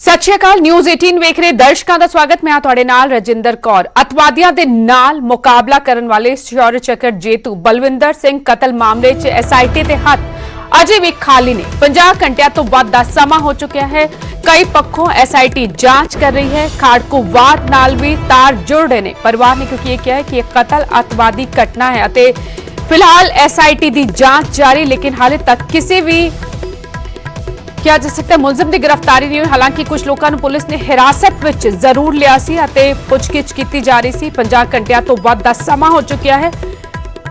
ਸਤਿ ਸ਼੍ਰੀ ਅਕਾਲ ਨਿਊਜ਼ 18 ਵੇਖ ਰਹੇ ਦਰਸ਼ਕਾਂ ਦਾ ਸਵਾਗਤ। ਮੈਂ ਹਾਂ ਤੁਹਾਡੇ ਨਾਲ ਰਜਿੰਦਰ ਕੌਰ। ਅਤਵਾਦੀਆਂ ਦੇ ਨਾਲ ਮੁਕਾਬਲਾ ਕਰਨ ਵਾਲੇ ਸ਼ੌਰਯ ਚੱਕਰ ਜੇਤੂ ਬਲਵਿੰਦਰ ਸਿੰਘ ਕਤਲ ਮਾਮਲੇ 'ਚ ਐਸਆਈਟੀ ਦੇ ਹੱਥ। ਅਜੇ ਵੀ ਖਾਲੀ ਨੇ। 50 ਘੰਟਿਆਂ ਤੋਂ ਵੱਧ ਦਾ ਸਮਾਂ ਹੋ ਚੁੱਕਿਆ ਹੈ। ਕਈ ਪੱਖੋਂ ਐਸਆਈਟੀ ਜਾਂਚ ਕਰ ਰਹੀ ਹੈ। ਖਾੜਕੂ ਵਾਦ ਨਾਲ ਵੀ ਤਾਰ ਜੁੜ ਰਹੇ ਨੇ। ਪਰਿਵਾਰ ਨੇ ਕਿਉਂਕਿ ਇਹ ਕਿਹਾ ਹੈ ਕਿ ਇਹ ਕਤਲ ਅਤਵਾਦੀ ਘਟਨਾ ਹੈ ਅਤੇ ਫਿਲਹਾਲ ਐਸਆਈਟੀ ਦੀ ਜਾਂਚ ਜਾਰੀ, ਲੇਕਿਨ ਹਾਲੇ ਤੱਕ ਕਿਸੇ ਵੀ ਕਿਹਾ ਜਾ ਸਕਦਾ ਮੁਲਜ਼ਮ ਦੀ ਗ੍ਰਿਫਤਾਰੀ ਨਹੀਂ ਹੋਈ। ਹਾਲਾਂਕਿ ਕੁਝ ਲੋਕਾਂ ਨੂੰ ਪੁਲਿਸ ਨੇ ਹਿਰਾਸਤ ਵਿੱਚ ਜ਼ਰੂਰ ਲਿਆ ਸੀ ਅਤੇ ਪੁੱਛਗਿੱਛ ਕੀਤੀ ਜਾ ਰਹੀ ਸੀ। 50 ਘੰਟਿਆਂ ਤੋਂ ਵੱਧ ਦਾ ਸਮਾਂ ਹੋ ਚੁੱਕਿਆ ਹੈ।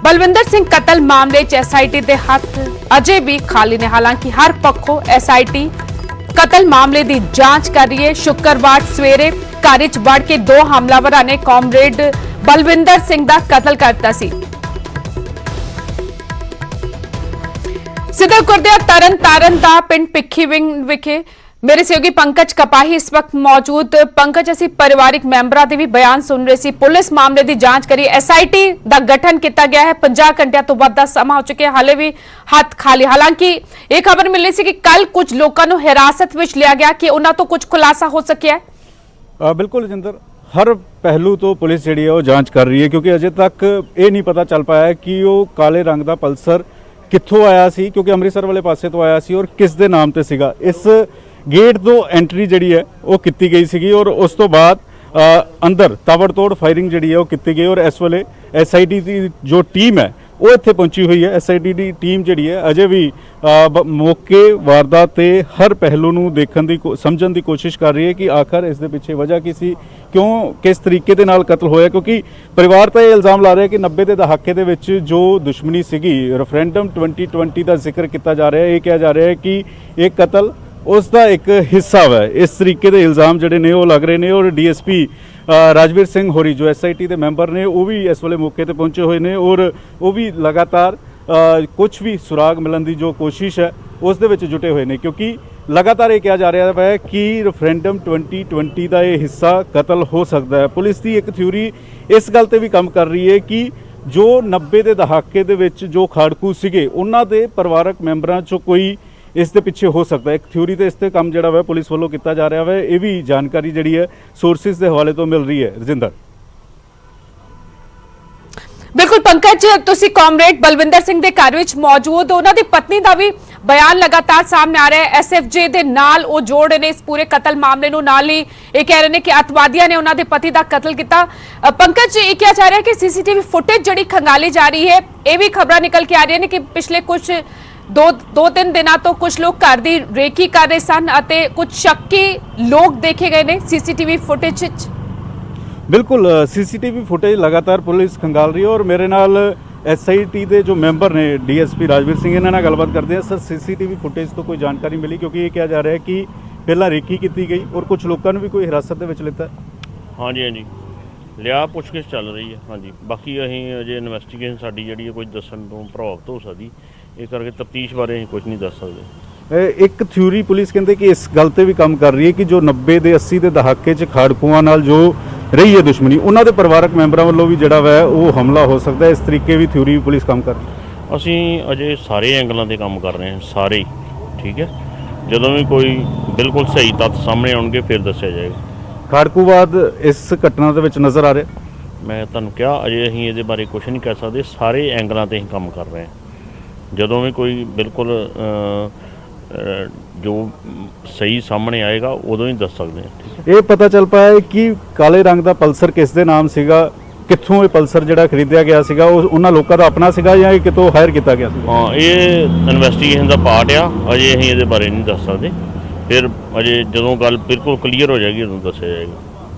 ਬਲਵਿੰਦਰ ਸਿੰਘ ਕਤਲ ਮਾਮਲੇ 'ਚ ਐਸਆਈਟੀ ਦੇ ਹੱਥ ਅਜੇ ਵੀ ਖਾਲੀ ਨੇ। ਹਾਲਾਂਕਿ ਹਰ ਪੱਖੋਂ ਐਸਆਈਟੀ ਕਤਲ ਮਾਮਲੇ ਦੀ ਜਾਂਚ ਕਰ ਰਹੀ ਹੈ। ਸ਼ੁੱਕਰਵਾਰ ਸਵੇਰੇ ਘਰ 'ਚ ਵੜ ਕੇ ਦੋ ਹਮਲਾਵਰਾਂ ਨੇ ਕਾਮਰੇਡ ਬਲਵਿੰਦਰ ਸਿੰਘ ਦਾ ਕਤਲ ਕਰਤਾ ਸੀ। ਸਿੱਧਾ ਗੁਰਦਿਆ ਤਰਨ ਤਾਰਨ ਦਾ ਪਿੰਡ ਪਿੱਖੀ ਵਿੰਗ ਵਿਖੇ ਮੇਰੇ ਸਹਿਯੋਗੀ ਪੰਕਜ ਕਪਾਹੀ ਇਸ ਵਕਤ ਮੌਜੂਦ। ਪੰਕਜ, ਅਸੀਂ ਪਰਿਵਾਰਿਕ ਮੈਂਬਰਾਂ ਦੇ ਵੀ ਬਿਆਨ ਸੁਣ ਰਹੇ ਸੀ। ਪੁਲਿਸ ਮਾਮਲੇ ਦੀ ਜਾਂਚ ਕਰੀ। ਐਸਆਈਟੀ ਦਾ ਗਠਨ ਕੀਤਾ ਗਿਆ ਹੈ। 50 ਘੰਟਿਆਂ ਤੋਂ ਵੱਧ ਦਾ ਸਮਾਂ ਹੋ ਚੁੱਕਿਆ ਹਾਲੇ ਵੀ ਹੱਥ ਖਾਲੀ। ਹਾਲਾਂਕਿ ਇਹ ਖਬਰ ਮਿਲੀ ਸੀ ਕਿ ਕੱਲ ਕੁਝ ਲੋਕਾਂ ਨੂੰ ਹਿਰਾਸਤ ਵਿੱਚ ਲਿਆ ਗਿਆ ਕਿ ਉਹਨਾਂ ਤੋਂ ਕੁਝ ਖੁਲਾਸਾ ਹੋ ਸਕਿਆ ਹੈ। ਬਿਲਕੁਲ ਜਿੰਦਰ ਹਰ ਪਹਿਲੂ ਤੋਂ ਪੁਲਿਸ ਜਿਹੜੀ ਹੈ ਉਹ ਜਾਂਚ ਕਰ ਰਹੀ ਹੈ, ਕਿਉਂਕਿ ਅਜੇ ਤੱਕ ਇਹ ਨਹੀਂ ਪਤਾ ਚੱਲ ਪਾਇਆ ਕਿ ਉਹ ਕਾਲੇ ਰੰਗ ਦਾ ਪਲਸਰ ਕਿੱਥੋਂ ਆਇਆ ਸੀ ਕਿਉਂਕਿ ਅੰਮ੍ਰਿਤਸਰ ਵਾਲੇ ਪਾਸੇ ਤੋਂ ਆਇਆ ਸੀ ਔਰ ਕਿਸ ਦੇ ਨਾਮ ਤੇ ਸੀਗਾ। ਇਸ ਗੇਟ ਤੋਂ ਐਂਟਰੀ ਜਿਹੜੀ ਹੈ ਉਹ ਕੀਤੀ ਗਈ ਸੀਗੀ ਔਰ ਉਸ ਤੋਂ ਬਾਅਦ ਅ, ਅੰਦਰ ਤਾਬੜਤੋੜ ਫਾਇਰਿੰਗ ਜਿਹੜੀ ਹੈ ਉਹ ਕੀਤੀ ਗਈ ਔਰ ਇਸ ਵੇਲੇ ਐਸਆਈਟੀ ਦੀ ਜੋ ਟੀਮ ਹੈ ਉਹ ਇੱਥੇ ਪਹੁੰਚੀ ਹੋਈ ਹੈ। ਐਸਆਈਟੀ ਦੀ ਟੀਮ ਜਿਹੜੀ ਹੈ, ਅਜੇ ਵੀ ਬ- ਮੌਕੇ, ਵਾਰਦਾਤ ਤੇ ਹਰ ਪਹਿਲੂ ਨੂੰ ਦੇਖਣ ਦੀ ਕੋ- ਸਮਝਣ ਦੀ ਕੋਸ਼ਿਸ਼ ਕਰ ਰਹੀ ਹੈ ਕਿ ਆਖਰ ਇਸ ਦੇ ਪਿੱਛੇ ਵਜ੍ਹਾ ਕੀ ਸੀ, ਕਿਉਂ, ਕਿਸ ਤਰੀਕੇ ਦੇ ਨਾਲ ਕਤਲ ਹੋਇਆ, ਕਿਉਂਕਿ ਪਰਿਵਾਰ ਤਾਂ ਇਹ ਇਲਜ਼ਾਮ ਲਾ ਰਿਹਾ ਕਿ 90 ਦੇ ਦਹਾਕੇ ਦੇ ਵਿੱਚ ਜੋ ਦੁਸ਼ਮਣੀ ਸੀਗੀ ਰੈਫਰੈਂਡਮ 2020 ਦਾ ਜ਼ਿਕਰ ਕੀਤਾ ਜਾ ਰਿਹਾ ਹੈ। ਇਹ ਕਿਹਾ ਜਾ ਰਿਹਾ ਹੈ ਕਿ ਇਹ ਕਤਲ ਉਸ ਦਾ ਇੱਕ ਹਿੱਸਾ ਹੈ ਇਸ ਤਰੀਕੇ ਦੇ ਇਲਜ਼ਾਮ ਜਿਹੜੇ ਨੇ, ਉਹ ਲੱਗ ਰਹੇ ਨੇ ਔਰ ਡੀਐਸਪੀ ਰਾਜਵੀਰ ਸਿੰਘ ਹੋਰੀ, ਜੋ ਐਸਆਈਟੀ ਦੇ ਮੈਂਬਰ ਨੇ, ਉਹ ਵੀ ਇਸ ਵੇਲੇ ਮੌਕੇ ਤੇ ਪਹੁੰਚੇ ਹੋਏ ਨੇ ਔਰ ਉਹ ਵੀ ਲਗਾਤਾਰ ਕੁਝ ਵੀ ਸੁਰਾਗ ਮਿਲਣ ਦੀ ਜੋ ਕੋਸ਼ਿਸ਼ ਹੈ, ਉਸ ਦੇ ਵਿੱਚ ਜੁਟੇ ਹੋਏ ਨੇ ਕਿਉਂਕਿ ਲਗਾਤਾਰ ਇਹ ਕਿਹਾ ਜਾ ਰਿਹਾ ਹੈ ਕਿ ਰੈਫਰੈਂਡਮ 2020 ਦਾ ਇਹ ਹਿੱਸਾ ਕਤਲ ਹੋ ਸਕਦਾ ਹੈ। ਪੁਲਿਸ ਦੀ ਇੱਕ ਥਿਊਰੀ ਇਸ ਗੱਲ ਤੇ ਵੀ ਕੰਮ ਕਰ ਰਹੀ ਹੈ ਕਿ ਜੋ 90 ਦੇ ਦਹਾਕੇ ਦੇ ਵਿੱਚ ਜੋ ਖਾੜਕੂ ਸੀਗੇ, ਉਹਨਾਂ ਦੇ ਪਰਿਵਾਰਕ ਮੈਂਬਰਾਂ ਚੋਂ ਕੋਈ ਇਸ ਦੇ ਪਿੱਛੇ ਹੋ ਸਕਦਾ ਇੱਕ ਥਿਊਰੀ ਤੇ ਇਸ ਤੇ ਕੰਮ ਜਿਹੜਾ ਵਾ ਪੁਲਿਸ ਵੱਲੋਂ ਕੀਤਾ ਜਾ ਰਿਹਾ ਹੈ ਇਹ ਵੀ ਜਾਣਕਾਰੀ ਜਿਹੜੀ ਹੈ ਸੋਰਸਿਸ ਦੇ ਹਵਾਲੇ ਤੋਂ ਮਿਲ ਰਹੀ ਹੈ। ਰਜਿੰਦਰ। ਬਿਲਕੁਲ ਪੰਕਜ, ਤੁਸੀਂ ਕਾਮਰੇਡ ਬਲਵਿੰਦਰ ਸਿੰਘ ਦੇ ਘਰ ਵਿੱਚ ਮੌਜੂਦ ਉਹਨਾਂ ਦੀ ਪਤਨੀ ਦਾ ਵੀ ਬਿਆਨ ਲਗਾਤਾਰ ਸਾਹਮਣੇ ਆ ਰਿਹਾ ਹੈ। ਐਸਐਫਜੇ ਦੇ ਨਾਲ ਉਹ ਜੋੜ ਨੇ ਇਸ ਪੂਰੇ ਕਤਲ ਮਾਮਲੇ ਨੂੰ। ਨਾਲ ਹੀ ਇਹ ਕਹਿ ਰਹੇ ਨੇ ਕਿ ਅਤਵਾਦੀਆਂ ਨੇ ਉਹਨਾਂ ਦੇ ਪਤੀ ਦਾ ਕਤਲ ਕੀਤਾ। ਪੰਕਜ, ਇਹ ਕਿਹਾ ਜਾ ਰਿਹਾ ਹੈ ਕਿ ਸੀਸੀਟੀਵੀ ਫੁਟੇਜ ਜਿਹੜੀ ਖੰਗਾਲੀ ਜਾ ਰਹੀ ਹੈ, ਇਹ ਵੀ ਖਬਰਾਂ ਨਿਕਲ ਕੇ ਆ ਰਹੀਆਂ ਨੇ ਕਿ ਪਿਛਲੇ ਕੁਝ ਦੋ ਦੋ ਤਿੰਨ ਦਿਨਾਂ ਤੋਂ ਕੁਝ ਲੋਕ ਘਰ ਦੀ ਰੇਕੀ ਕਰ ਰਹੇ ਸਨ ਅਤੇ ਕੁਝ ਸ਼ੱਕੀ ਲੋਕ ਦੇਖੇ ਗਏ ਨੇ ਸੀਸੀਟੀਵੀ ਫੁਟੇਜ ਵਿੱਚ ਬਿਲਕੁਲ ਸੀਸੀਟੀਵੀ ਫੁਟੇਜ ਲਗਾਤਾਰ ਪੁਲਿਸ ਖੰਗਾਲ ਰਹੀ ਹੈ ਔਰ ਮੇਰੇ ਨਾਲ ਐਸਆਈਟੀ ਦੇ ਜੋ ਮੈਂਬਰ ਨੇ ਡੀਐਸਪੀ ਰਾਜਵੀਰ ਸਿੰਘ ਇਹਨਾਂ ਨਾਲ ਗੱਲਬਾਤ ਕਰਦੇ ਆ ਸਰ ਸੀਸੀਟੀਵੀ ਫੁਟੇਜ ਤੋਂ ਕੋਈ ਜਾਣਕਾਰੀ ਮਿਲੀ? ਕਿਉਂਕਿ ਇਹ ਕਿਹਾ ਜਾ ਰਿਹਾ ਹੈ ਕਿ ਪਹਿਲਾਂ ਰੇਕੀ ਕੀਤੀ ਗਈ ਔਰ ਕੁਝ ਲੋਕਾਂ ਨੂੰ ਵੀ ਕੋਈ ਹਿਰਾਸਤ ਦੇ ਵਿੱਚ ਲਿੱਤਾ। ਹਾਂਜੀ ਹਾਂਜੀ। ਲਿਆ ਪੁੱਛਗਿੱਛ ਚੱਲ ਰਹੀ ਹੈ। ਹਾਂਜੀ। ਬਾਕੀ ਅਸੀਂ ਅਜੇ ਇਨਵੈਸਟੀਗੇਸ਼ਨ ਸਾਡੀ ਜਿਹੜੀ ਹੈ ਕੁਝ ਦੱਸਣ ਤੋਂ ਪ੍ਰਭਾਵਿਤ ਹੋ ਸਕਦੀ। ਇਹ ਕਰਕੇ ਤਫਤੀਸ਼ ਬਾਰੇ ਅਸੀਂ ਕੁਝ ਨਹੀਂ ਦੱਸ ਸਕਦੇ। ਇੱਕ ਥਿਊਰੀ ਪੁਲਿਸ ਕਹਿੰਦੇ ਕਿ ਇਸ ਗੱਲ ਤੇ ਵੀ ਕੰਮ ਕਰ ਰਹੀ ਹੈ ਕਿ ਜੋ 90 ਦੇ 80 ਦੇ ਦਹਾਕੇ 'ਚ ਖਾੜਕੂਆਂ ਨਾਲ ਜੋ ਰਹੀ ਹੈ ਦੁਸ਼ਮਣੀ ਉਹਨਾਂ ਦੇ ਪਰਿਵਾਰਕ ਮੈਂਬਰਾਂ ਵੱਲੋਂ ਵੀ ਜਿਹੜਾ ਵਾ ਉਹ ਹਮਲਾ ਹੋ ਸਕਦਾ ਹੈ। ਇਸ ਤਰੀਕੇ ਵੀ ਥਿਊਰੀ ਪੁਲਿਸ ਕੰਮ ਕਰ ਰਹੀ ਹੈ। ਅਸੀਂ ਅਜੇ ਸਾਰੇ ਐਂਗਲਾਂ ਤੇ ਕੰਮ ਕਰ ਰਹੇ ਹਾਂ ਸਾਰੇ ਹੀ, ਠੀਕ ਹੈ? ਜਦੋਂ ਵੀ ਕੋਈ ਬਿਲਕੁਲ ਸਹੀ ਤੱਥ ਸਾਹਮਣੇ ਆਉਣਗੇ ਫਿਰ ਦੱਸਿਆ ਜਾਏਗਾ। ਖਾੜਕੂਵਾਦ ਇਸ ਘਟਨਾ ਦੇ ਵਿੱਚ ਨਜ਼ਰ ਆ ਰਿਹਾ? ਮੈਂ ਤੁਹਾਨੂੰ ਕਿਹਾ ਅਜੇ ਅਸੀਂ ਇਹਦੇ ਬਾਰੇ ਕੁਝ ਨਹੀਂ ਕਹਿ ਸਕਦੇ ਸਾਰੇ ਐਂਗਲਾਂ ਤੇ ਅਸੀਂ ਕੰਮ ਕਰ ਰਹੇ ਹਾਂ। ਜਦੋਂ ਵੀ ਕੋਈ ਬਿਲਕੁਲ ਜੋ ਸਹੀ ਸਾਹਮਣੇ ਆਏਗਾ ਉਦੋਂ ਹੀ ਦੱਸ ਸਕਦੇ ਹਾਂ ਇਹ ਪਤਾ ਚੱਲ ਪਾਇਆ ਹੈ ਕਿ ਕਾਲੇ ਰੰਗ ਦਾ ਪਲਸਰ ਕਿਸ ਦੇ ਨਾਮ ਸੀਗਾ ਕਿੱਥੋਂ ਇਹ ਪਲਸਰ ਜਿਹੜਾ ਖਰੀਦਿਆ ਗਿਆ ਸੀਗਾ ਉਹ ਉਹਨਾਂ ਲੋਕਾਂ ਦਾ ਆਪਣਾ ਸੀਗਾ ਜਾਂ ਇਹ ਕਿਤੋਂ ਹਾਇਰ ਕੀਤਾ ਗਿਆ ਸੀ ਹਾਂ ਇਹ ਇਨਵੈਸਟੀਗੇਸ਼ਨ ਦਾ ਪਾਰਟ ਆ ਅਜੇ ਅਸੀਂ ਇਹਦੇ ਬਾਰੇ ਨਹੀਂ ਦੱਸ ਸਕਦੇ। ਫਿਰ ਅਜੇ ਜਦੋਂ ਗੱਲ ਬਿਲਕੁਲ ਕਲੀਅਰ ਹੋ ਜਾਏਗੀ ਉਦੋਂ ਦੱਸਿਆ ਜਾਏਗਾ।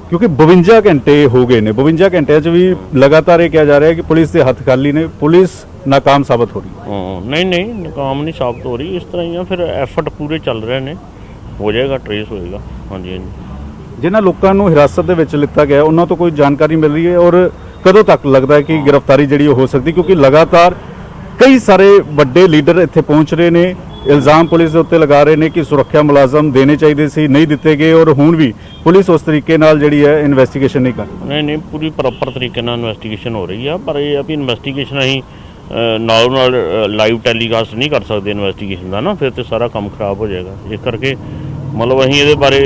ਕਿਉਂਕਿ 52 ਘੰਟੇ ਹੋ ਗਏ ਨੇ 52 ਘੰਟਿਆਂ 'ਚ ਵੀ ਲਗਾਤਾਰ ਇਹ ਕਿਹਾ ਜਾ ਰਿਹਾ ਹੈ ਕਿ ਪੁਲਿਸ ਦੇ ਹੱਥ ਖਾਲੀ ਨੇ। ਪੁਲਿਸ ਨਾਕਾਮ ਸਾਬਤ ਹੋ ਰਹੀ ਹੈ। ਹਾਂ ਨਹੀਂ ਨਹੀਂ ਨਾਕਾਮ ਨਹੀਂ ਸਾਬਤ ਹੋ ਰਹੀ। ਇਸ ਤਰ੍ਹਾਂ ਹੀ ਆ ਫਿਰ ਐਫਰਟ ਪੂਰੇ ਚੱਲ ਰਹੇ ਨੇ। ਹੋ ਜਾਏਗਾ ਟਰੇਸ ਹੋਏਗਾ। ਹਾਂਜੀ ਹਾਂਜੀ। ਜਿਨ੍ਹਾਂ ਲੋਕਾਂ ਨੂੰ ਹਿਰਾਸਤ ਦੇ ਵਿੱਚ ਲਿੱਤਾ ਗਿਆ ਉਹਨਾਂ ਤੋਂ ਕੋਈ ਜਾਣਕਾਰੀ ਮਿਲ ਰਹੀ ਹੈ ਔਰ ਕਦੋਂ ਤੱਕ ਲੱਗਦਾ ਹੈ ਕਿ ਗ੍ਰਿਫਤਾਰੀ ਜਿਹੜੀ ਉਹ ਹੋ ਸਕਦੀ? ਕਿਉਂਕਿ ਲਗਾਤਾਰ ਕਈ ਸਾਰੇ ਵੱਡੇ ਲੀਡਰ ਇੱਥੇ ਪਹੁੰਚ ਰਹੇ ਨੇ ਇਲਜ਼ਾਮ ਪੁਲਿਸ ਦੇ ਉੱਤੇ ਲਗਾ ਰਹੇ ਨੇ ਕਿ ਸੁਰੱਖਿਆ ਮੁਲਾਜ਼ਮ ਦੇਣੇ ਚਾਹੀਦੇ ਸੀ ਨਹੀਂ ਦਿੱਤੇ ਗਏ ਔਰ ਹੁਣ ਵੀ ਪੁਲਿਸ ਉਸ ਤਰੀਕੇ ਨਾਲ ਜਿਹੜੀ ਹੈ ਇਨਵੈਸਟੀਗੇਸ਼ਨ ਨਹੀਂ ਕਰ ਰਹੀ। ਨਹੀਂ ਨਹੀਂ ਪੂਰੀ ਪ੍ਰੋਪਰ ਤਰੀਕੇ ਨਾਲ ਇਨਵੈਸਟੀਗੇਸ਼ਨ ਹੋ ਰਹੀ ਆ ਪਰ ਇਹ ਆ ਵੀ ਇਨਵੈਸਟੀਗੇਸ਼ਨ ਅਸੀਂ ਨਾਲੋਂ ਨਾਲ ਲਾਈਵ ਟੈਲੀਕਾਸਟ ਨਹੀਂ ਕਰ ਸਕਦੇ ਇਨਵੈਸਟੀਗੇਸ਼ਨ ਦਾ ਨਾ ਫਿਰ ਤੇ ਸਾਰਾ ਕੰਮ ਖਰਾਬ ਹੋ ਜਾਏਗਾ। ਇਸ ਕਰਕੇ ਮਤਲਬ ਅਸੀਂ ਇਹਦੇ ਬਾਰੇ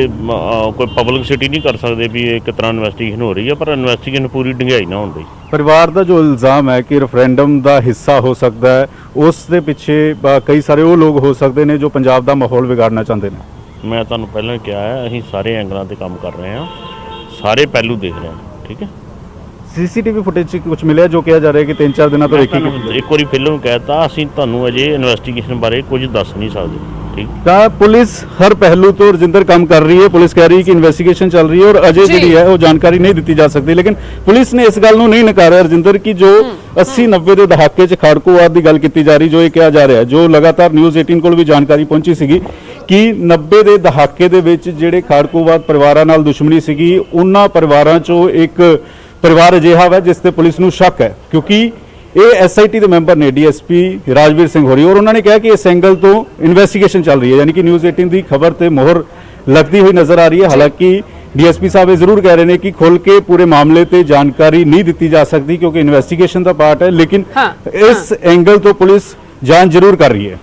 ਕੋਈ ਪਬਲਿਸਿਟੀ ਨਹੀਂ ਕਰ ਸਕਦੇ ਵੀ ਇਹ ਤਰ੍ਹਾਂ ਇਨਵੈਸਟੀਗੇਸ਼ਨ ਹੋ ਰਹੀ ਹੈ ਪਰ ਇਨਵੈਸਟੀਗੇਸ਼ਨ ਪੂਰੀ ਡੂੰਘਾਈ ਨਾਲ ਹੁੰਦੀ ਪਰਿਵਾਰ ਦਾ ਜੋ ਇਲਜ਼ਾਮ ਹੈ ਕਿ ਰੈਫਰੈਂਡਮ ਦਾ ਹਿੱਸਾ ਹੋ ਸਕਦਾ ਹੈ ਉਸ ਦੇ ਪਿੱਛੇ ਕਈ ਸਾਰੇ ਉਹ ਲੋਕ ਹੋ ਸਕਦੇ ਨੇ ਜੋ ਪੰਜਾਬ ਦਾ ਮਾਹੌਲ ਵਿਗਾੜਨਾ ਚਾਹੁੰਦੇ ਨੇ। ਮੈਂ ਤੁਹਾਨੂੰ ਪਹਿਲਾਂ ਕਿਹਾ ਹੈ ਅਸੀਂ ਸਾਰੇ ਐਂਗਲਾਂ ਤੇ ਕੰਮ ਕਰ ਰਹੇ ਹਾਂ ਸਾਰੇ ਪਹਿਲੂ ਦੇਖ ਰਹੇ ਹਾਂ ਠੀਕ ਹੈ? ਸੀਸੀਟੀਵੀ ਫੁਟੇਜ 'ਚ ਕੁਝ ਮਿਲਿਆ ਜੋ ਕਿਹਾ ਜਾ ਰਿਹਾ ਕਿ 3-4 ਦਿਨਾਂ ਤੋਂ ਵੇਖੀ ਤੁਹਾਨੂੰ ਇੱਕ ਵਾਰੀ ਫਿਲਮ ਕਹਿਤਾ ਅਸੀਂ ਤੁਹਾਨੂੰ ਅਜੇ ਇਨਵੈਸਟੀਗੇਸ਼ਨ ਬਾਰੇ ਕੁਝ ਦੱਸ ਨਹੀਂ ਸਕਦੇ ਠੀਕ? ਤਾਂ ਪੁਲਿਸ ਹਰ ਪਹਿਲੂ ਤੋਂ ਰਜਿੰਦਰ ਕੰਮ ਕਰ ਰਹੀ ਹੈ। ਪੁਲਿਸ ਕਹਿ ਰਹੀ ਹੈ ਕਿ ਇਨਵੈਸਟੀਗੇਸ਼ਨ ਚੱਲ ਰਹੀ ਹੈ ਔਰ ਅਜੇ। ਜਿਹੜੀ ਹੈ ਉਹ ਜਾਣਕਾਰੀ ਨਹੀਂ ਦਿੱਤੀ ਜਾ ਸਕਦੀ। ਲੇਕਿਨ ਪੁਲਿਸ ਨੇ ਇਸ ਗੱਲ ਨੂੰ ਨਹੀਂ ਨਕਾਰਿਆ ਰਜਿੰਦਰ ਕਿ ਜੋ 80 90 ਦੇ ਦਹਾਕੇ 'ਚ ਖਾੜਕੂਵਾਦ ਦੀ ਗੱਲ ਕੀਤੀ ਜਾ ਰਹੀ ਜੋ ਇਹ ਕਿਹਾ ਜਾ ਰਿਹਾ ਜੋ ਲਗਾਤਾਰ ਨਿਊਜ਼ 18 ਕੋਲ ਵੀ ਜਾਣਕਾਰੀ ਪਹੁੰਚੀ ਸੀਗੀ ਕਿ 90 ਦੇ ਦਹਾਕੇ ਦੇ ਵਿੱਚ ਜਿਹੜੇ ਖਾੜਕੂਵਾਦ ਪਰਿਵਾਰਾਂ ਨਾਲ ਦੁਸ਼ਮਣੀ ਸੀਗੀ ਉਹਨਾਂ ਪਰਿਵਾਰਾਂ 'ਚੋਂ ਇੱਕ ਪਰਿਵਾਰ ਅਜਿਹਾ ਹੈ ਜਿਸ ਤੇ ਪੁਲਿਸ ਨੂੰ ਸ਼ੱਕ ਹੈ ਕਿਉਂਕਿ ਇਹ ਐਸਆਈਟੀ ਦੇ ਮੈਂਬਰ ਨੇ ਡੀਐਸਪੀ ਰਾਜਵੀਰ ਸਿੰਘ ਹੋਰੀ ਔਰ ਉਹਨਾਂ ਨੇ ਕਿਹਾ ਕਿ ਇਸ ਐਂਗਲ ਤੋਂ ਇਨਵੈਸਟੀਗੇਸ਼ਨ ਚੱਲ ਰਹੀ ਹੈ ਯਾਨੀ ਕਿ ਨਿਊਜ਼ 18 ਦੀ ਖਬਰ ਤੇ ਮੋਹਰ ਲੱਗਦੀ ਹੋਈ ਨਜ਼ਰ ਆ ਰਹੀ ਹੈ ਹਾਲਾਂਕਿ ਡੀਐਸਪੀ ਸਾਹਿਬ ਇਹ ਜ਼ਰੂਰ ਕਹਿ ਰਹੇ ਨੇ ਕਿ ਖੁੱਲ ਕੇ ਪੂਰੇ ਮਾਮਲੇ ਤੇ ਜਾਣਕਾਰੀ ਨਹੀਂ ਦਿੱਤੀ ਜਾ ਸਕਦੀ ਕਿਉਂਕਿ ਇਨਵੈਸਟੀਗੇਸ਼ਨ ਦਾ ਪਾਰਟ ਹੈ ਲੇਕਿਨ ਹਾਂ, ਇਸ ਐਂਗਲ ਤੋਂ ਪੁਲਿਸ ਜਾਂਚ ਜ਼ਰੂਰ ਕਰ ਰਹੀ ਹੈ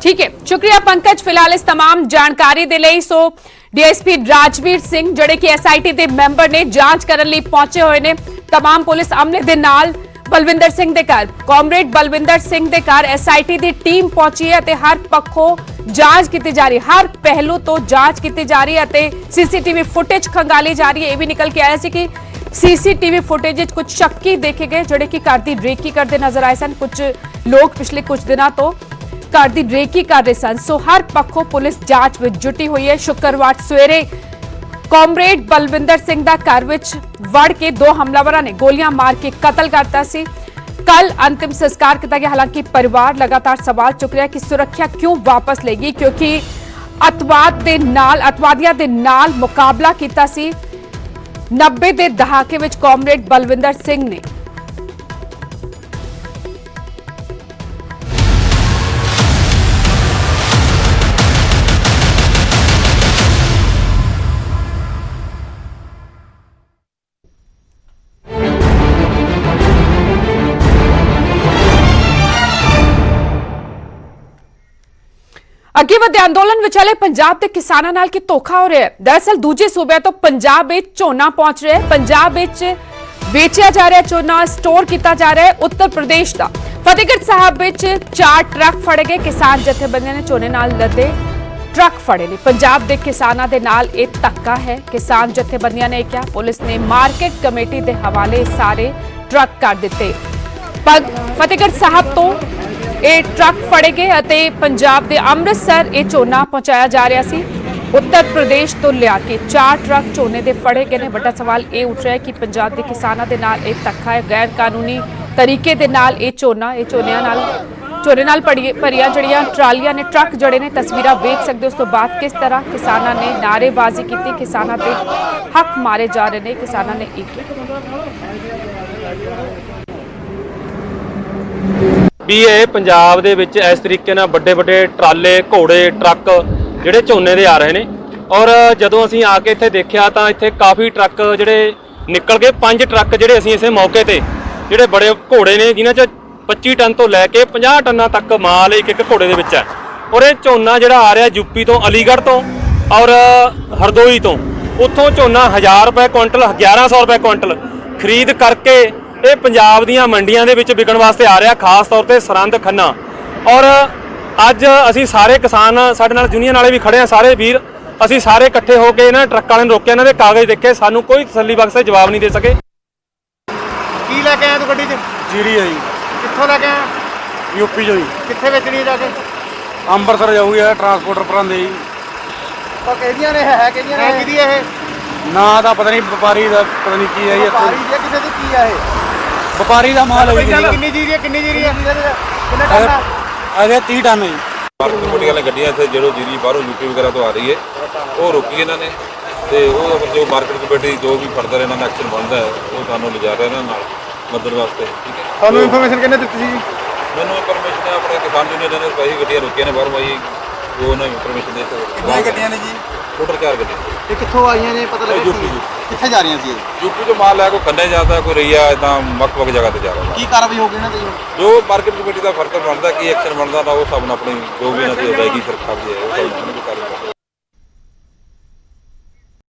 ਠੀਕ ਹੈ ਸ਼ੁਕਰੀਆ ਪੰਕਜ ਫਿਲਹਾਲ ਇਸ तमाम ਜਾਣਕਾਰੀ ਦੇ ਲਈ ਸੋ ਡੀਐਸਪੀ ਰਾਜਵੀਰ ਸਿੰਘ ਜਿਹੜੇ ਕਿ ਐਸਆਈਟੀ ਦੇ ਮੈਂਬਰ ਨੇ ਜਾਂਚ ਕਰਨ ਲਈ ਪਹੁੰਚੇ ਹੋਏ ਨੇ तमाम ਪੁਲਿਸ ਅਮਲੇ ਦੇ ਨਾਲ ਬਲਵਿੰਦਰ ਸਿੰਘ ਦੇ ਘਰ ਕਾਮਰੇਡ ਬਲਵਿੰਦਰ ਸਿੰਘ ਦੇ ਘਰ ਐਸਆਈਟੀ ਦੀ ਟੀਮ ਪਹੁੰਚੀ ਹੈ ਤੇ ਹਰ ਪੱਖੋਂ ਜਾਂਚ ਕੀਤੀ ਜਾ ਰਹੀ ਹੈ ਹਰ ਪਹਿਲੂ ਤੋਂ ਜਾਂਚ ਕੀਤੀ ਜਾ ਰਹੀ ਹੈ ਤੇ ਸੀਸੀਟੀਵੀ ਫੁਟੇਜ ਖੰਗਾਲੀ ਜਾ ਰਹੀ ਹੈ ਇਹ ਵੀ ਨਿਕਲ ਕੇ ਆਇਆ ਸੀ ਕਿ ਸੀਸੀਟੀਵੀ ਫੁਟੇਜ ਵਿੱਚ ਕੁਝ ਸ਼ੱਕੀ ਦੇਖੇ ਗਏ ਜਿਹੜੇ ਕਿ ਘਰ ਦੀ ਰੇਕੀ ਕਰਦੇ ਨਜ਼ਰ ਆਏ ਸਨ ਕੁਝ ਲੋਕ ਪਿਛਲੇ ਕੁਝ ਦਿਨਾਂ ਤੋਂ ਘਰ ਦੀ ਰੇਕੀ ਕਰ ਰਹੇ ਸਨ। ਸੋ ਹਰ ਪੱਖੋਂ ਪੁਲਿਸ ਜਾਂਚ ਵਿੱਚ ਜੁਟੀ ਹੋਈ ਹੈ। ਸ਼ੁੱਕਰਵਾਰ ਸਵੇਰੇ ਕਾਮਰੇਡ ਬਲਵਿੰਦਰ ਸਿੰਘ ਦਾ ਘਰ ਵਿੱਚ ਵੜ ਕੇ ਦੋ ਹਮਲਾਵਰਾਂ ਨੇ ਗੋਲੀਆਂ ਮਾਰ ਕੇ ਕਤਲ ਕਰਤਾ ਸੀ। ਕੱਲ ਅੰਤਿਮ ਸੰਸਕਾਰ ਕੀਤਾ ਗਿਆ। ਹਾਲਾਂਕਿ ਪਰਿਵਾਰ ਲਗਾਤਾਰ ਸਵਾਲ ਚੁੱਕ ਰਿਹਾ ਕਿ ਸੁਰੱਖਿਆ ਕਿਉਂ ਵਾਪਸ ਲੇਗੀ ਕਿਉਂਕਿ ਅਤਵਾਦ ਦੇ ਨਾਲ, ਅਤਵਾਦੀਆਂ ਦੇ ਨਾਲ ਮੁਕਾਬਲਾ ਕੀਤਾ ਸੀ। 90 ਦੇ ਦਹਾਕੇ ਵਿੱਚ ਕਾਮਰੇਡ ਬਲਵਿੰਦਰ ਸਿੰਘ ਨੇ ਅੱਗੇ ਵਧੇ ਅੰਦੋਲਨ ਵਿਚਾਲੇ ਪੰਜਾਬ ਦੇ ਕਿਸਾਨਾਂ ਨਾਲ ਕੀ ਧੋਖਾ ਹੋ ਰਿਹਾ ਹੈ? ਦਰਅਸਲ ਦੂਜੇ ਸੂਬਿਆਂ ਤੋਂ ਪੰਜਾਬ ਵਿੱਚ ਝੋਨਾ ਪਹੁੰਚ ਰਿਹਾ ਹੈ। ਪੰਜਾਬ ਵਿੱਚ ਵੇਚਿਆ ਜਾ ਰਿਹਾ ਝੋਨਾ ਸਟੋਰ ਕੀਤਾ ਜਾ ਰਿਹਾ ਹੈ ਉੱਤਰ ਪ੍ਰਦੇਸ਼ ਦਾ। ਫਤਿਹਗੜ੍ਹ ਸਾਹਿਬ ਵਿੱਚ ਚਾਰ ਟਰੱਕ ਫੜੇ ਗਏ। ਕਿਸਾਨ ਜਥੇਬੰਦੀਆਂ ਨੇ ਝੋਨੇ ਨਾਲ ਲੱਦੇ ਟਰੱਕ ਫੜੇ ਨੇ। ਪੰਜਾਬ ਦੇ ਕਿਸਾਨਾਂ ਦੇ ਨਾਲ ਇਹ ਧੱਕਾ ਹੈ। ਕਿਸਾਨ ਜਥੇਬੰਦੀਆਂ ਨੇ ਕਿਹਾ, ਪੁਲਿਸ ਨੇ ਮਾਰਕੀਟ ਕਮੇਟੀ ਦੇ ਹਵਾਲੇ ਸਾਰੇ ਟਰੱਕ ਕਰ ਦਿੱਤੇ। ਪਗ ਫਤਿਹਗੜ੍ਹ ਸਾਹਿਬ ਤੋਂ ਇਹ ਟਰੱਕ ਫੜੇ ਗਏ ਅਤੇ ਪੰਜਾਬ ਦੇ ਅੰਮ੍ਰਿਤਸਰ ਇਹ ਝੋਨਾ ਪਹੁੰਚਾਇਆ ਜਾ ਰਿਹਾ ਸੀ। ਉੱਤਰ ਪ੍ਰਦੇਸ਼ ਤੋਂ ਲਿਆ ਕੇ ਚਾਰ ਟਰੱਕ ਝੋਨੇ ਦੇ ਫੜੇ ਗਏ ਨੇ। ਵੱਡਾ ਸਵਾਲ ਇਹ ਉੱਠ ਰਿਹਾ ਹੈ ਕਿ ਪੰਜਾਬ ਦੇ ਕਿਸਾਨਾਂ ਦੇ ਨਾਲ ਇਹ ਧੱਕਾ ਹੈ ਗੈਰ ਕਾਨੂੰਨੀ ਤਰੀਕੇ ਦੇ ਨਾਲ ਇਹ ਝੋਨਾ, ਇਹ ਝੋਨਿਆਂ ਨਾਲ, ਝੋਨੇ ਨਾਲ ਭਰੀਆਂ ਜਿਹੜੀਆਂ ਟਰਾਲੀਆਂ ਨੇ, ਟਰੱਕ ਜੜੇ ਨੇ, ਤਸਵੀਰਾਂ ਵੇਖ ਸਕਦੇ ਹੋ। ਉਸ ਤੋਂ ਬਾਅਦ ਕਿਸ ਤਰ੍ਹਾਂ ਕਿਸਾਨਾਂ ਨੇ ਨਾਅਰੇਬਾਜ਼ੀ ਕੀਤੀ, ਕਿਸਾਨਾਂ ਦੇ ਹੱਕ ਮਾਰੇ ਜਾ ਰਹੇ ਨੇ, ਕਿਸਾਨਾਂ ਨੇ ਇੱਕ ਵੀ ਇਹ ਪੰਜਾਬ ਦੇ ਵਿੱਚ ਇਸ ਤਰੀਕੇ ਨਾਲ ਵੱਡੇ ਵੱਡੇ ਟਰਾਲੇ, ਘੋੜੇ, ਟਰੱਕ ਜਿਹੜੇ ਝੋਨੇ ਦੇ ਆ ਰਹੇ ਨੇ। ਔਰ ਜਦੋਂ ਅਸੀਂ ਆ ਕੇ ਇੱਥੇ ਦੇਖਿਆ ਤਾਂ ਇੱਥੇ ਕਾਫੀ ਟਰੱਕ ਜਿਹੜੇ ਨਿਕਲ ਗਏ। ਪੰਜ ਟਰੱਕ ਜਿਹੜੇ ਅਸੀਂ ਇਸੇ ਮੌਕੇ ਤੇ, ਜਿਹੜੇ ਬੜੇ ਘੋੜੇ ਨੇ, ਜਿਨ੍ਹਾਂ 'ਚ 25 ਟਨ ਤੋਂ ਲੈ ਕੇ 50 ਟਨਾਂ ਤੱਕ ਮਾਲ ਇੱਕ ਇੱਕ ਘੋੜੇ ਦੇ ਵਿੱਚ ਹੈ। ਔਰ ਇਹ ਝੋਨਾ ਜਿਹੜਾ ਆ ਰਿਹਾ ਯੂਪੀ ਤੋਂ, ਅਲੀਗੜ੍ਹ ਤੋਂ ਔਰ ਹਰਦੋਈ ਤੋਂ। ਉੱਥੋਂ ਝੋਨਾ 1000 ਰੁਪਏ ਕੁਇੰਟਲ 1100 ਰੁਪਏ ਕੁਇੰਟਲ ਖਰੀਦ ਕਰਕੇ ਇਹ ਪੰਜਾਬ ਦੀਆਂ ਮੰਡੀਆਂ ਦੇ ਵਿੱਚ ਵਿਕਣ ਵਾਸਤੇ ਆ ਰਿਹਾ ਖਾਸ ਤੌਰ ਤੇ ਸਰੰਦ ਖੰਨਾ। ਔਰ ਅੱਜ ਅਸੀਂ ਸਾਰੇ ਕਿਸਾਨ ਸਾਡੇ ਨਾਲ ਯੂਨੀਅਨ ਵਾਲੇ ਵੀ ਖੜੇ ਆ ਸਾਰੇ ਵੀਰ। ਅਸੀਂ ਸਾਰੇ ਇਕੱਠੇ ਹੋ ਕੇ ਇਹਨਾਂ ਟਰੱਕ ਵਾਲਿਆਂ ਨੂੰ ਰੋਕਿਆ ਇਹਨਾਂ ਦੇ ਕਾਗਜ਼ ਦੇਖੇ ਸਾਨੂੰ ਕੋਈ ਤਸੱਲੀ ਬਖਸ਼ ਜਵਾਬ ਨਹੀਂ ਦੇ ਸਕੇ। ਕੀ ਲੈ ਕੇ ਆਇਆ ਤੂੰ ਗੱਡੀ 'ਚ? ਜੀਰੀ ਹੈ ਜੀ। ਕਿੱਥੋਂ ਲੈ ਕੇ ਆਇਆ? ਯੂਪੀ ਚੋਂ ਜੀ। ਕਿੱਥੇ ਵੇਚਣੀ ਹੈ ਜਾ ਕੇ? ਅੰਮ੍ਰਿਤਸਰ ਜਾਊਗੀ ਇਹ ਟਰਾਂਸਪੋਰਟਰ ਭਰਾਂਦੇ ਜੀ। ਉਹ ਕਿਹਦੀਆਂ ਨੇ ਹੈ ਕਿਹਦੀਆਂ ਨੇ? ਕਿਹਦੀ ਹੈ ਇਹ? ਨਾ ਦਾ ਪਤਾ ਨਹੀਂ ਵਪਾਰੀ ਦਾ ਪਤਾ ਨਹੀਂ ਕੀ ਹੈ ਜੀ ਇੱਥੇ। ਹੈ, ਕਿਸੇ ਦੀ ਕੀ ਹੈ ਇਹ? ਵਪਾਰੀ ਦਾ ਮਾਲ ਹੈ ਜੀ ਕਿੰਨੀ ਜੀਰੀ ਹੈ ਕਿੰਨੀ ਜੀਰੀ ਹੈ? ਕਿੰਨੇ ਟਨ ਹੈ? ਅਜੇ 30 ਟਨ ਹੈ ਮਾਰਕੀਟ ਕਮੇਟੀ ਵਾਲੇ ਗੱਡੀਆਂ ਇੱਥੇ ਜਿਹੜੋ ਜੀਰੀ ਬਾਹਰੋਂ ਯੂਪੀ ਵਗੈਰਾ ਤੋਂ ਆ ਰਹੀ ਹੈ ਉਹ ਰੋਕੀ ਇਹਨਾਂ ਨੇ ਤੇ ਉਹ ਜੋ ਮਾਰਕੀਟ ਕਮੇਟੀ ਜੋ ਵੀ ਫਰਦਰ ਇਹਨਾਂ ਦਾ ਐਕਸ਼ਨ ਬਣਦਾ ਹੈ ਉਹ ਸਾਨੂੰ ਲਿਜਾ ਰਹੇ ਇਹਨਾਂ ਨਾਲ ਮਦਦ ਵਾਸਤੇ ਠੀਕ ਹੈ? ਤੁਹਾਨੂੰ ਇਨਫੋਰਮੇਸ਼ਨ ਕਿਹਨੇ ਦਿੱਤੀ ਸੀ ਮੈਨੂੰ ਇਨਫੋਰਮੇਸ਼ਨ ਆਪਣੇ ਕਿਸਾਨ ਯੂਨੀਅਨ ਨੇ ਕਈ ਗੱਡੀਆਂ ਰੋਕੀਆਂ ਨੇ ਬਾਹਰੋਂ ਆਈ ਉਹ ਉਹਨਾਂ ਨੂੰ ਇਨਫੋਰਮੇਸ਼ਨ ਦੇ ਦਿੱਤੀ। ਕਿੰਨੀਆਂ ਗੱਡੀਆਂ ਨੇ ਜੀ? ਟੋਟਲ ਚਾਰ ਗੱਡੀਆਂ ਇਹ ਕਿੱਥੋਂ ਆਈਆਂ ਨੇ ਪਤਾ ਲੱਗਿਆ ਯੂਪੀ ਕੀ? ਕਿੱਥੇ ਜਾ ਰਹੀਆਂ ਸੀ ਇਹ? ਯੂਪੀ ਤੋਂ ਮਾਲ ਲੈ ਕੋਈ ਕੰਨੇ ਜਾਂਦਾ ਕੋਈ ਰਈਆ ਇਦਾਂ ਵੱਖ ਵੱਖ ਜਗ੍ਹਾ ਤੇ ਜਾ ਰਿਹਾ ਕੀ ਕਾਰਵਾਈ ਹੋਗੀ ਇਹਨਾਂ ਤੇ ਜੀ? ਜੋ ਮਾਰਕੀਟ ਕਮੇਟੀ ਦਾ ਫਰਜ਼ ਬਣਦਾ ਕੀ ਐਕਸ਼ਨ ਬਣਦਾ ਤਾਂ ਉਹ ਸਭ ਨੂੰ ਆਪਣੀ ਜੋ ਵੀ ਇਹਨਾਂ ਦੀ ਅਦਾਇਗੀ ਸਰਕਾਰ ਦੀ ਹੈ ਉਹ ਸਭ ਨੂੰ